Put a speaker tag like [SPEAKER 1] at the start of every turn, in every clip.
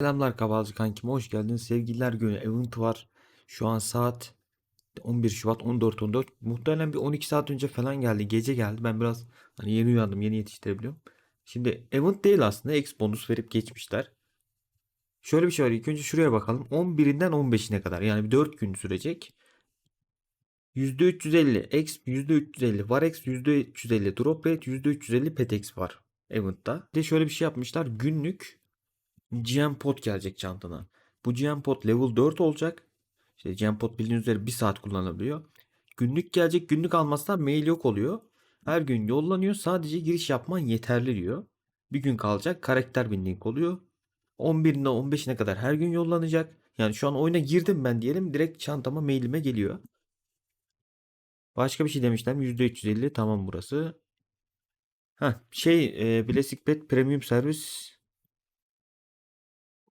[SPEAKER 1] Selamlar Kavalcı kankime hoş geldiniz. Sevgililer günü event var. Şu an saat 11 Şubat 14.14. Muhtemelen bir 12 saat önce falan geldi. Gece geldi. Ben biraz hani yeni uyandım. Yeni yetiştirebiliyorum. Şimdi event değil aslında. Ex bonus verip geçmişler. Şöyle bir şey var. İlk önce şuraya bakalım. 11'inden 15'ine kadar. Yani bir 4 gün sürecek. %350 X %350 var X %350 drop rate %350 petex var event'ta. De şöyle bir şey yapmışlar. Günlük GM pot gelecek çantana. Bu GM pot level 4 olacak. İşte GM pot bildiğiniz üzere 1 saat kullanılabiliyor. Günlük gelecek. Günlük almazsan mail yok oluyor. Her gün yollanıyor. Sadece giriş yapman yeterli diyor. Bir gün kalacak. Karakter binlik oluyor. 11'ine 15'ine kadar her gün yollanacak. Yani şu an oyuna girdim ben diyelim. Direkt çantama mailime geliyor. Başka bir şey demişler mi? %350 tamam burası. Ha şey e, Basic Pet Premium servis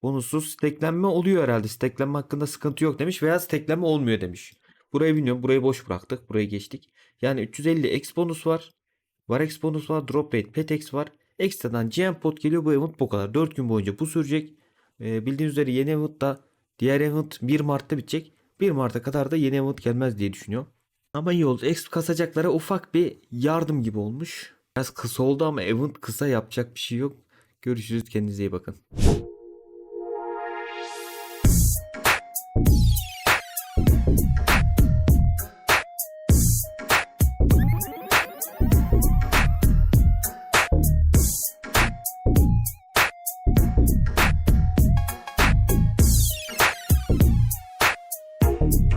[SPEAKER 1] bonussuz steklenme oluyor herhalde. Steklenme hakkında sıkıntı yok demiş veya steklenme olmuyor demiş. Burayı bilmiyorum. Burayı boş bıraktık. Burayı geçtik. Yani 350 X bonus var. Var X bonus var. Drop rate Petex var. Ekstradan GM pot geliyor. Bu event bu kadar. 4 gün boyunca bu sürecek. E, bildiğiniz üzere yeni event da diğer event 1 Mart'ta bitecek. 1 Mart'a kadar da yeni event gelmez diye düşünüyorum. Ama iyi oldu. Exp kasacaklara ufak bir yardım gibi olmuş. Biraz kısa oldu ama event kısa yapacak bir şey yok. Görüşürüz. Kendinize iyi bakın.